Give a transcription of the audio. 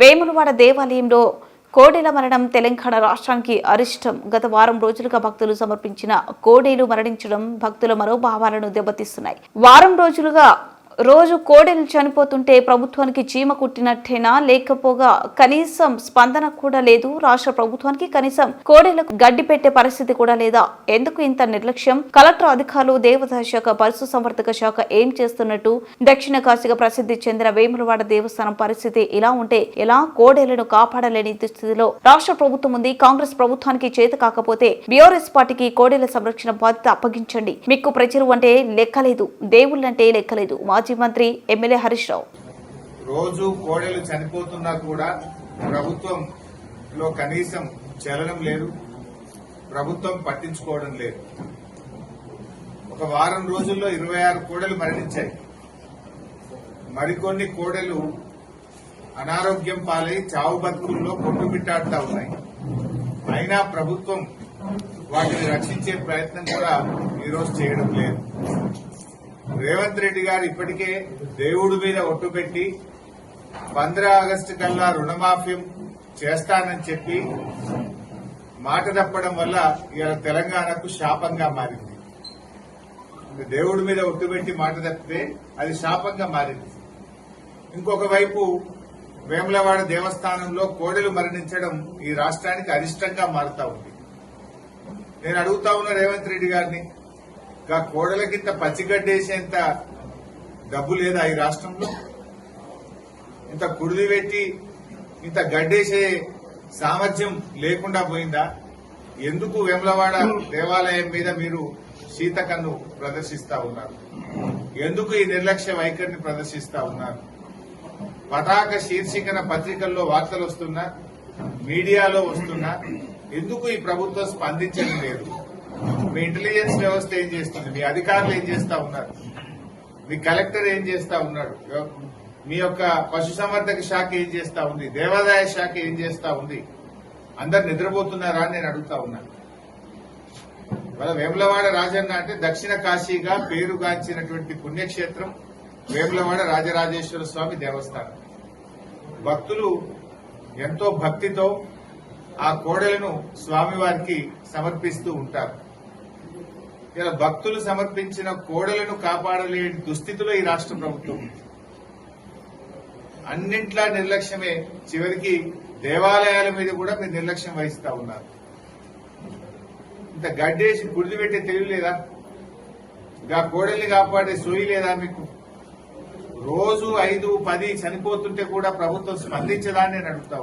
వేములవాడ దేవాలయంలో కోడెల మరణం తెలంగాణ రాష్ట్రానికి అరిష్టం. గత వారం రోజులుగా భక్తులు సమర్పించిన కోడేలు మరణించడం భక్తుల మనోభావాలను దెబ్బతీస్తున్నాయి. వారం రోజులుగా రోజు కోడెలు చనిపోతుంటే ప్రభుత్వానికి చీమ కుట్టినట్టేనా? లేకపోగా కనీసం స్పందన కూడా లేదు. రాష్ట్ర ప్రభుత్వానికి కనీసం కోడెలకు గడ్డి పెట్టే పరిస్థితి కూడా లేదా? ఎందుకు ఇంత నిర్లక్ష్యం? కలెక్టర్ అధికారులు దేవతా శాఖ పరుశు సంవర్ధక శాఖ ఏం చేస్తున్నట్టు? దక్షిణ కాశీగా ప్రసిద్ధి చెందిన వేములవాడ దేవస్థానం పరిస్థితి ఇలా ఉంటే ఎలా కోడేలను కాపాడలేని స్థితిలో రాష్ట్ర ప్రభుత్వం ఉంది. కాంగ్రెస్ ప్రభుత్వానికి చేత కాకపోతే బీఆర్ఎస్ పార్టీకి కోడేల సంరక్షణ బాధ్యత అప్పగించండి. మీకు ప్రజలు అంటే లెక్కలేదు. దేవుళ్ళంటే లెక్కలేదు. మాజీ మంత్రి ఎమ్మెల్యే హరీష్ రావు. రోజు కోడలు చనిపోతున్నా కూడా ప్రభుత్వంలో కనీసం చలనం లేదు ప్రభుత్వం పట్టించుకోవడం లేదు. ఒక వారం రోజుల్లో ఇరవై ఆరు కోడలు మరణించాయి. మరికొన్ని కోడలు అనారోగ్యం పాలై చావు బతుకుల్లో కొట్టుమిట్టాడుతా ఉన్నాయి. అయినా ప్రభుత్వం వాటిని రక్షించే ప్రయత్నం కూడా ఈరోజు చేయడం లేదు. రేవంత్ రెడ్డి గారు ఇప్పటికే దేవుడి మీద ఒట్టు పెట్టి పంద్రా ఆగస్టు కల్లా రుణమాఫీ చేస్తానని చెప్పి మాట తప్పడం వల్ల ఇవాళ తెలంగాణకు శాపంగా మారింది. దేవుడి మీద ఒట్టు పెట్టి మాట తప్పితే అది శాపంగా మారింది. ఇంకొక వైపు వేములవాడ దేవస్థానంలో కోడెలు మరణించడం ఈ రాష్ట్రానికి అరిష్టంగా మారుతా ఉంది. నేను అడుగుతా ఉన్న రేవంత్ రెడ్డి గారిని ఇంకా కోడలకింత పచ్చిగడ్డేసేంత డబ్బు లేదా ఈ రాష్ట్రంలో? ఇంత కుడిది పెట్టి ఇంత గడ్డేసే సామర్థ్యం లేకుండా పోయిందా? ఎందుకు వెమలవాడ దేవాలయం మీద మీరు సీతకన్ను ప్రదర్శిస్తా ఉన్నారు? ఎందుకు ఈ నిర్లక్ష్య వైఖరిని ప్రదర్శిస్తా ఉన్నారు? పతాక శీర్షికన పత్రికల్లో వార్తలు వస్తున్నా మీడియాలో వస్తున్నా ఎందుకు ఈ ప్రభుత్వం స్పందించడం లేదు? మీ ఇంటెలిజెన్స్ వ్యవస్థ ఏం చేస్తుంది? మీ అధికారులు ఏం చేస్తా ఉన్నారు? మీ కలెక్టర్ ఏం చేస్తా ఉన్నాడు? మీ యొక్క పశుసంవర్ధక శాఖ ఏం చేస్తా ఉంది? దేవాదాయ శాఖ ఏం చేస్తా ఉంది? అందరు నిద్రపోతున్నారా అని నేను అడుగుతా ఉన్నాను వాళ్ళ వేములవాడ రాజన్న అంటే దక్షిణ కాశీగా పేరుగాంచినటువంటి పుణ్యక్షేత్రం వేములవాడ రాజరాజేశ్వర స్వామి దేవస్థానం. భక్తులు ఎంతో భక్తితో ఆ కోడలను స్వామివారికి సమర్పిస్తూ ఉంటారు. ఇలా భక్తులు సమర్పించిన కోడలను కాపాడలేని దుస్థితిలో ఈ రాష్ట్ర ప్రభుత్వం అన్నింట్లా నిర్లక్ష్యమే. చివరికి దేవాలయాల మీద కూడా మీరు నిర్లక్ష్యం వహిస్తా ఉన్నారు. ఇంత గడ్డేసి గుడిది పెట్టే తెలియలేదా ఇంకా కోడల్ని కాపాడే సోయి లేదా మీకు? రోజు ఐదు పది చనిపోతుంటే కూడా ప్రభుత్వం స్పందించదా అని నేను అడుగుతా